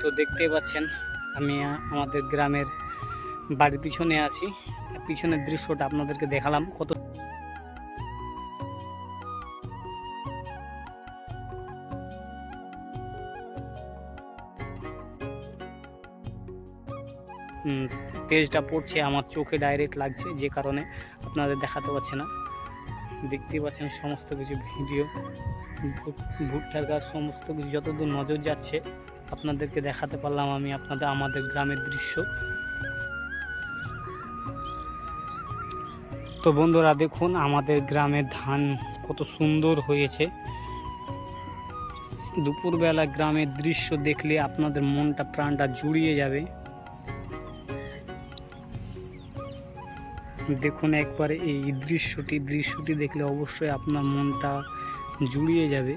তো দেখতেই পাচ্ছেন, আমি আমাদের গ্রামের বাড়ির পিছনে আছি। পিছনের দৃশ্যটা আপনাদেরকে দেখালাম কত তেজটা পড়ছে, আমার চোখে ডাইরেক্ট লাগছে, যে কারণে আপনাদের দেখাতে পারছে না। দেখতেই পাচ্ছেন সমস্ত কিছু ভিডিও ভুট- ভুট্টার গাছ, সমস্ত কিছু, যতদূর নজর যাচ্ছে, আপনাদেরকে দেখাতে পারলাম আমি আপনাদের, আমাদের গ্রামের দৃশ্য। তো বন্ধুরা দেখুন, আমাদের গ্রামের ধান কত সুন্দর হয়েছে। দুপুরবেলা গ্রামের দৃশ্য দেখলে আপনাদের মনটা, প্রাণটা জুড়িয়ে যাবে। দেখুন একবার এই দৃশ্যটি দৃশ্যটি দেখলে অবশ্যই আপনার মনটা জুড়িয়ে যাবে।